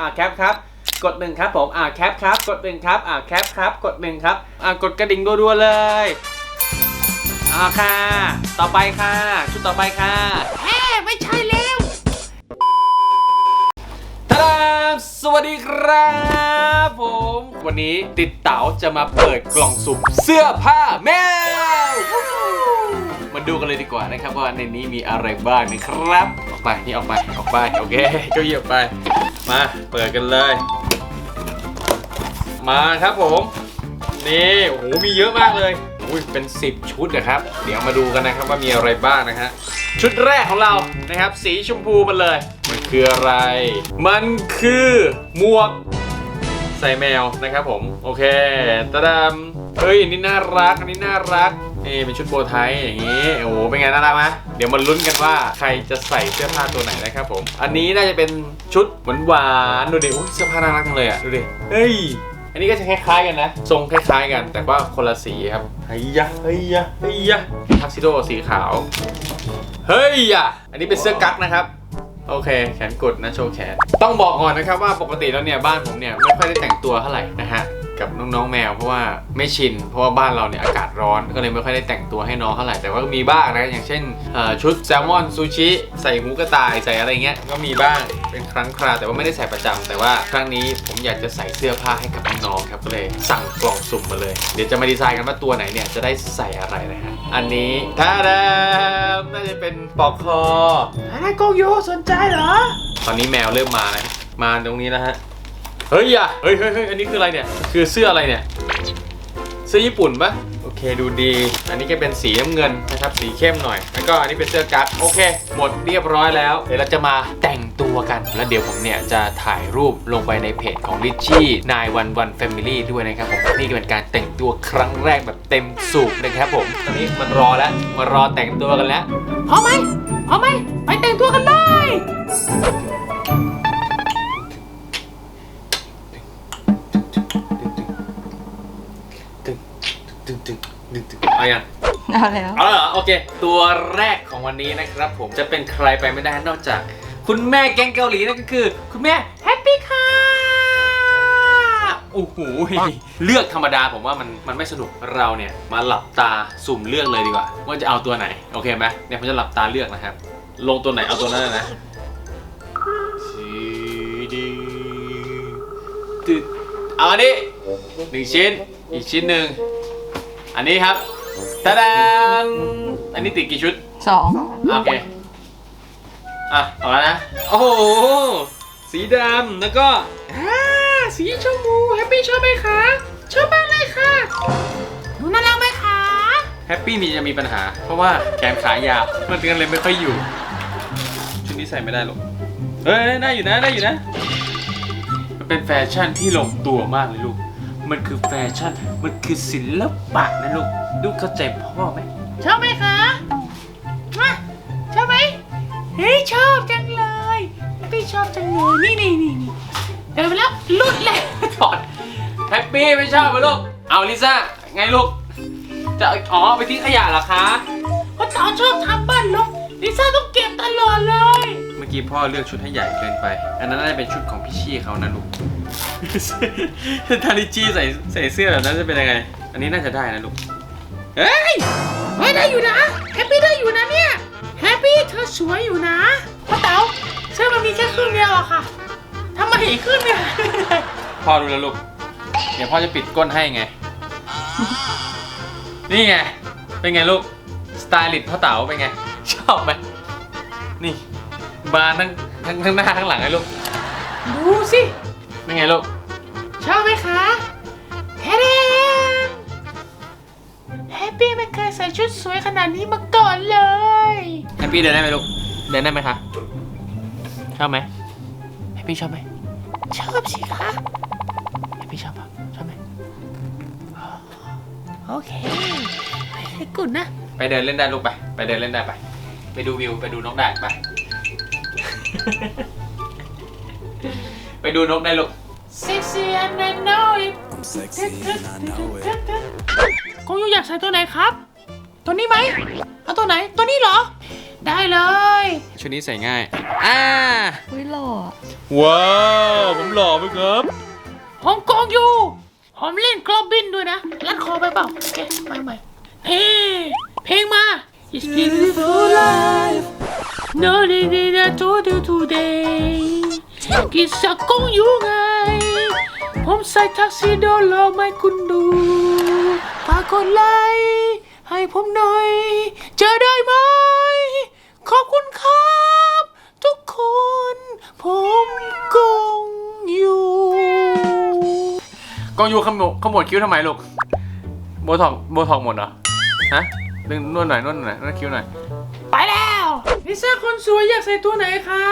อ่าแคปครับ กดหนึ่งครับผมอ่าแคปครับ กดหนึ่งครับอ่าแคปครับ กดหนึ่งครับอ่ากดกระดิ่งรัวๆเลยอ่าค่ะ ต่อไปค่ะ ชุดต่อไปค่ะแฮ่ไม่ใช่แล้วทาดามสวัสดีครับผม วันนี้ติดเต๋าจะมาเปิดกล่องสุ่มเสื้อผ้าแมวมาดูกันเลยดีกว่านะครับว่าในนี้มีอะไรบ้างนะครับ ออกไปนี่ออกไปออกไปโอเคเก็ยีออกไป มา เปิดกันเลย มาครับผม นี่โอ้โหมีเยอะมากเลยอุ้ยเป็น 10 ชุดนะครับ เดี๋ยวมาดูกันนะครับว่ามีอะไรบ้างนะฮะชุดแรกของเรานะครับ สีชมพูมันเลย มันคืออะไร มันคือหมวกใส่แมวนะครับผม โอเคตะดามเฮ้ยอันนี้น่ารักอันนี้น่ารัก นี่เป็นชุดโบว์ไทยอย่างนี้ โอ้โห เป็นไงน่ารักไหมเดี๋ยวมาลุ้นกันว่าใครจะใส่เสื้อผ้าตัวไหนนะครับผม อันนี้น่าจะเป็นชุดหวานหวานดูดิอุ๊ยเสื้อผ้าน่ารักจังเลยอะ ดูดิ เฮ้ย อันนี้ก็จะคล้ายๆกันนะ ทรงคล้ายๆกัน แต่ว่าคนละสีครับเฮ้ยยะเฮ้ยยะเฮ้ยยะทักซิโดสีขาว เฮ้ยอะอันนี้เป็นเสื้อกั๊กนะครับโอเค แขนกุดนะโชว์แขน ต้องบอกก่อนนะครับว่าปกติแล้วเนี่ยบ้านผมเนี่ยไม่ค่อยได้แต่งตัวเท่าไหร่นะฮะ กับน้องๆแมว เพราะว่าไม่ชิน เพราะว่าบ้านเราเนี่ยอากาศร้อนก็เลยไม่ค่อยได้แต่งตัวให้น้องเท่าไหร่แต่ว่าก็มีบ้างนะอย่างเช่นเอ่อชุดแซลมอนซูชิใส่หูกระต่ายใส่อะไรเงี้ยก็มีบ้างเป็นครั้งคราวแต่ว่าไม่ได้ใส่ประจำแต่ว่าครั้งนี้ผมอยากจะใส่เสื้อผ้าให้กับน้องๆครับก็เลยสั่งกล่องสุ่มมาเลย เดี๋ยวจะมาดีไซน์กันว่าตัวไหนเนี่ยจะได้ใส่อะไรนะฮะอันนี้ท่าดามน่าจะเป็นปลอกคออะไรโกโยสนใจเหรอตอนนี้แมวเริ่มมาแล้วมาตรงนี้แล้วฮะ เฮ้ยอะเฮ้ยเฮ้ยเฮ้ยอันนี้คืออะไรเนี่ย คือเสื้ออะไรเนี่ย เสื้อญี่ปุ่นปะโอเคดูดี อันนี้ก็เป็นสีน้ำเงินนะครับ สีเข้มหน่อย แล้วก็อันนี้เป็นเสื้อกั๊กโอเค หมดเรียบร้อยแล้ว เดี๋ยวเราจะมาแต่งตัวกัน แล้วเดี๋ยวผมเนี่ยจะถ่ายรูปลงไปในเพจของ r i c h i e นายวันวันแฟมิลี่ด้วยนะครับผมนี่ก็เป็นการแต่งตัวครั้งแรกแบบเต็มสูบนะครับผม ตอนนี้มันรอแล้วมารอแต่งตัวกันแล้วพร้อมไหมพร้อมไหมไปแต่งตัวกันเลย เอาแล้วเอาละโอเค ตัวแรกของวันนี้นะครับผมจะเป็นใครไปไม่ได้นอกจาก คุณแม่แกงเกาหลีนั่นก็คือ คุณแม่แฮปปี้ค่ะโอ้โหเลือกธรรมดาผมว่ามันมันไม่สนุกเราเนี่ยมาหลับตาสุ่มเลือกเลยดีกว่า ว่าจะเอาตัวไหนโอเคไหมเนี่ยผมจะหลับตาเลือกนะครับ ลงตัวไหนเอาตัวนั้นเลยนะสีดีตึ๊ดเอาอันนี้หนึ่งชิ้นอีกชิ้นหนึ่งอันนี้ครับ ตาดานอันนี้ติดกี่ชุดสองโอเค อะเอาแล้วนะ โอ้โห สีดำแล้วก็อ่าสีชมพูแฮปปี้ชอบไหมคะชอบมากเลยค่ะหนูน่ารักไหมคะแฮปปี้มีจะมีปัญหา เพราะว่าแขนขายาวมันกันเลยไม่ค่อยอยู่ ชุดนี้ใส่ไม่ได้หรอกเฮ้ยได้อยู่นะได้อยู่นะ มันเป็นแฟชั่นที่ลงตัวมากเลยลูก มันคือแฟชั่น มันคือศิลปะนะลูก ลูกเข้าใจพ่อไหม ชอบไหมคะมาชอบไหมเฮ้ยชอบจังเลยพี่ชอบจังเลยนี่นี่นี่นี่เดินไปแล้วหลุดเลยถอดแฮปปี้ไม่ชอบไหมลูก เอาลิซ่าไงลูก จะเอาอ๋อไปทิ้งขยะเหรอคะ เพราะตอนชอบทำบ้านลกลิซ่าต้องเก็บตลอดเลยเมื่ อกี้พ่อเลือกชุดให้ใหญ่เกินไป อันนั้นน่าจะเป็นชุดของพี่ชี่เขานะลูกถ้าลิจี้ใส่ใส่เสื้อแบบนั้นจะเป็นยังไง อันนี้น่าจะได้นะลูก เฮ้ยเฮ้ยได้อยู่นะ แฮปปี้ได้อยู่นะเนี่ย แฮปปี้เธอสวยอยู่นะพ่อเต๋าเสื้อมันมีแค่ครึ่งเดียวอะค่ะทำไมอีกครึ่งเนี่ย พ่อรู้แล้วลูก เดี๋ยวพ่อจะปิดก้นให้ไง นี่ไง เป็นไงลูก สไตลิสต์พ่อเต๋าเป็นไง ชอบไหมนี่ บานทั้งทั้งทั้งหน้าทั้งหลังเลยลูก ดูสิเป็นไงลูก ชอบไหมคะแฮเดนแฮปปี้ไม่เคยใส่ชุดสวยขนาดนี้มาก่อนเลย แฮปปี้เดินได้ไหมลูก เดินได้ไหมคะ ชอบไหมแฮปปี้ชอบไหม ชอบสิคะแฮปปี้ชอบปะชอบไหม โอเคให้กุดนะ ไปเดินเล่นได้ลูกไป ไปเดินเล่นได้ไป ไปดูวิว ไปดูนกได้ไป ไปดูนกได้ลูก Sexy and I know it I'm sexy and I know it. คงยูอยากใส่ตัวไหนครับ ตัวนี้ไหมเอาตัวไหน ตัวนี้เหรอไได้เลย ชุดนี้ใส่ง่าย อ่า อุ้ยหล่อว้าว ผมหล่อไหมครับผมกองอยู่ผมเล่นกลอบบินด้วยนะรัดคอไปเปล่าโอเคไปใหม่เฮ้เพลงมา It's beautiful life No day day that to do today กินสักกงอยู่ไง ผมใส่ทักซิโดโลกไม่คุณดูฝากกดไลค์ให้ผมหน่อย เจะได้ไหม ขอบคุณครับ ทุกคน ผมกงอยู่กองยูขมวดขมวดคิ้วทำไมลูก โบท็อกโบท็อกหมดเหรอ ฮะ ดึงนวดหน่อยนวดหน่อยนวดคิ้วหน่อย ไปแล้วลิซ่าคนสวยอยากใส่ตัวไหนคะ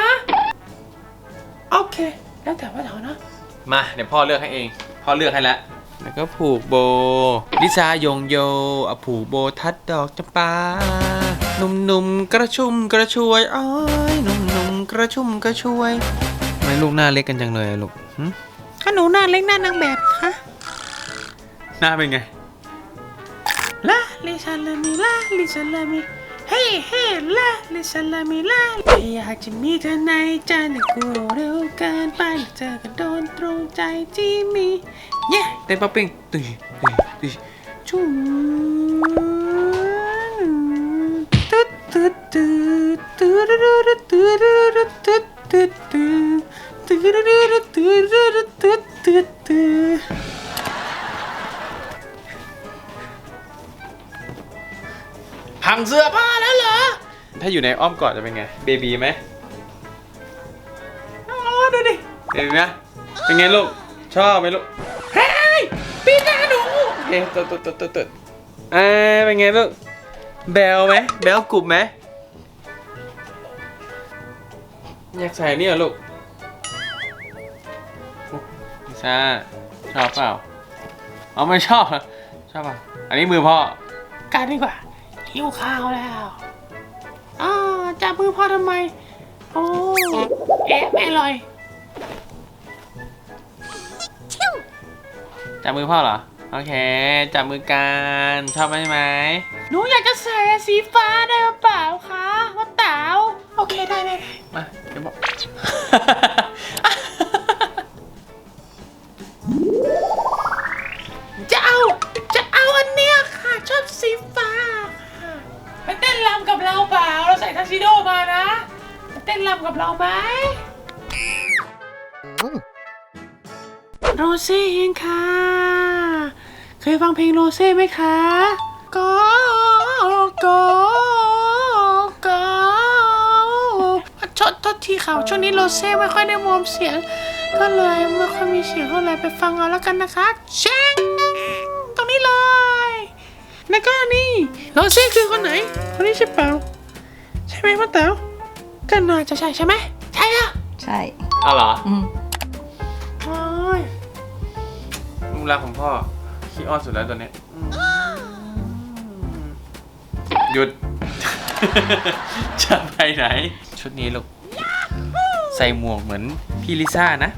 โอเค แล้วแต่ว่าเถอะนะ มาเดี๋ยวพ่อเลือกให้เอง พ่อเลือกให้แล้วแล้วก็ผูกโบ ลิซายงโยเอาผูกโบทัดดอกจำปาหนุ่มๆกระชุ่มกระชวยอ้อยหนุ่มๆกระชุ่มกระชวยทำไมลูกหน้าเล็กกันจังเลยอะลูกหึขนูหน้าเล็กหน้านางแบบคะ หน้าเป็นไง ลิซาลามิลาลิซาลามิเฮ้เฮ้ลาลิซาลามิลาอยากจะมีเธอในใจแต่กลัวเร็วเกินไปเธอก็โดนตรงใจที่มีเย้เต้นป๊อปปิ้งตุยตุยตุยชุ่มตึ๊ดตึ๊ดตึ๊ดตึ๊ดตึ๊ดตึ๊ดตึ๊ดตึ๊ดตึ๊ดตึ๊ดตึ๊ดตึ๊ดตึ๊ดตึ๊ดตึ๊ดตึ๊ด พังเสื้อผ้าแล้วเหรอ ถ้าอยู่ในอ้อมกอดจะเป็นไง เบบีไหมอ๋อดูดิเห็นไหมเป็นไงลูก ชอบไหมลูก เฮ้ยปีหน้าหนูเอ๊ะตุ๊ดตุ๊ดตุ๊ดตุ๊ดตุ๊ดเอ้ยเป็นไงลูก แบลไหมแบลกรุบไหมอยากใส่เนี่ยลูกลิซ่าชอบเปล่า เอาไม่ชอบเหรอชอบเปล่ะอันนี้มือพ่อกันดีกว่า หิวข้าวแล้วอ้าวจับมือพ่อทำไม โอ้เอ๊ะไม่อร่อยจับมือพ่อเหรอ โอเค จับมือกัน ชอบไหมไหมหนูอยากจะใส่สีฟ้าได้หรือเปล่าคะว่าเต๋าโอเคได้ได้ได้มาเดี๋ยวบอก เซ่เองค่ะ เคยฟังเพลงโรเซ่ไหมคะก็ก็ก็ชดทษทีค่ะช่วงนี้โรเซ่ไม่ค่อยได้วอมเสียง ก็เลยไม่ค่อยมีเสียงเท่าไหร่ไปฟังเอาแล้วกันนะคะเช็งตรงนี้เลยแล้วก็นี่โรเซ่คือคนไหน คนนี้ใช่เปล่า ใช่ไหมพ่อเต๋าก็น่าจะใช่ใช่ไหมใช่อะใช่เอเหรออืมโอ้ย รักของพ่อขี้อ้อนสุดแล้วตัวเนี้ยหยุด จะไปไหน ชุดนี้ลูกใส่หมวกเหมือนพี่ลิซ่านะ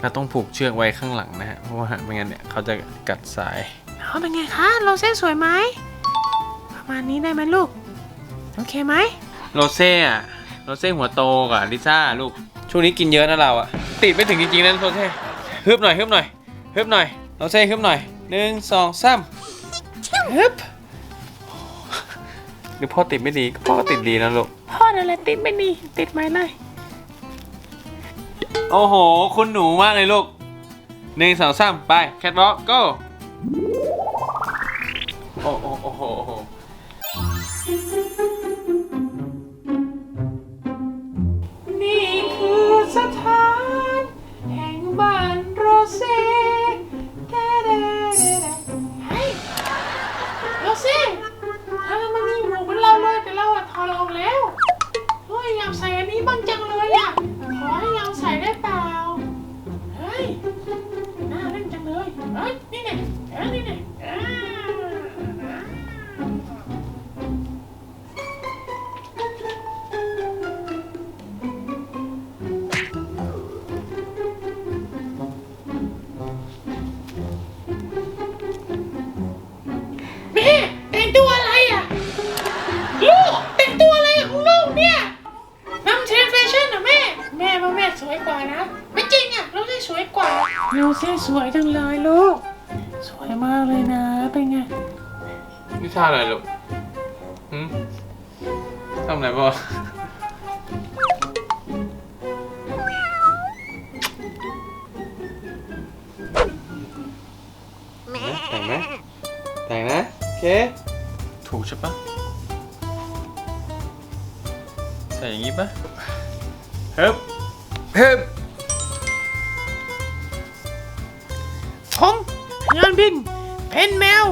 เราต้องผูกเชือกไว้ข้างหลังนะฮะ เพราะว่าไม่งั้นเนี่ยเขาจะกัดสายเอาเป็นไงคะ โรเซ่สวยไหม ประมาณนี้ได้ไหมลูก โอเคไหม โรเซ่อะโรเซ่หัวโตกับลิซ่าลูก ช่วงนี้กินเยอะนะเราอะ ติดไม่ถึงจริงๆนะโรเซ่ฮึบหน่อยฮึบหน่อยฮึบหน่อยโรเซ่ฮึบหน่อยหนึ่งสองสามฮึบหรือพ่อติดไม่ดีก็พ่อก็ติดดีนะลูกพ่อนั่นแหละติดไม่ดีติดไหมเลยโอ้โห คุณหนูมากเลยลูกหนึ่งสองสามไปแคทวอล์ก go โอ้โอ้โอ้โห กว่าโรเซ่สวยจังเลยลูก สวยมากเลยนะ เป็นไง นี่ท่าอะไรลูกหืมทำอะไรบ่แต่งไหมแต่งนะ โอเค ถูกใช่ปะใส่อย่างงี้ปะเฮ้บเฮ้บ งานบิน เพนแมว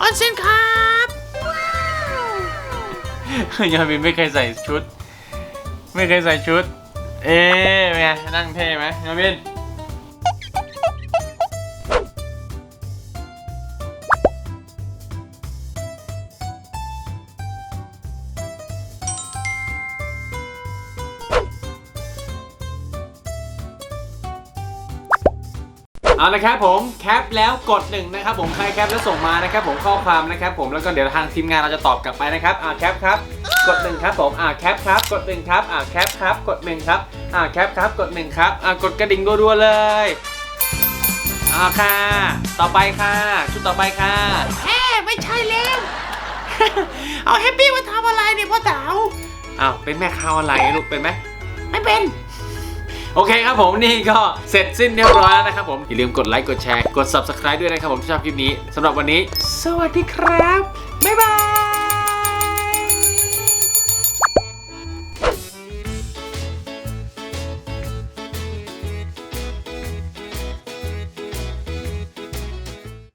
ออนเซนครับยาบินไม่เคยใส่ชุด ไม่เคยใส่ชุด เอ๊ะไงนั่งเท่ไหมยาบิน ละครับผมแคปแล้วกดหนึ่งนะครับผมใครแคปแล้วส่งมานะครับผมข้อความนะครับผมแล้วก็เดี๋ยวทางทีมงานเราจะตอบกลับไปนะครับอ่าแคปครับกดหนึ่งครับผมอ่าแคปครับกดหนึ่งครับอ่าแคปครับกดหนึ่งครับอ่าแคปครับกดหนึ่งครับอ่ากดกระดิ่งรัวๆเลยอ่าค่ะ ต่อไปค่ะ ชุดต่อไปค่ะแฮ่ไม่ใช่แล้วเอาแฮปปี้มาทำอะไรเนี่ยพ่อเต๋าอ้าวเป็นแม่ค้าออนไลน์ลูกเป็นไหมไม่เป็น โอเคครับผมนี่ก็เสร็จสิ้นเรียบร้อยแล้วนะครับผมอย่าลืมกดไลค์กดแชร์กด subscribe ด้วยนะครับผมที่ชอบคลิปนี้สำหรับวันนี้ สวัสดีครับบ๊ายบาย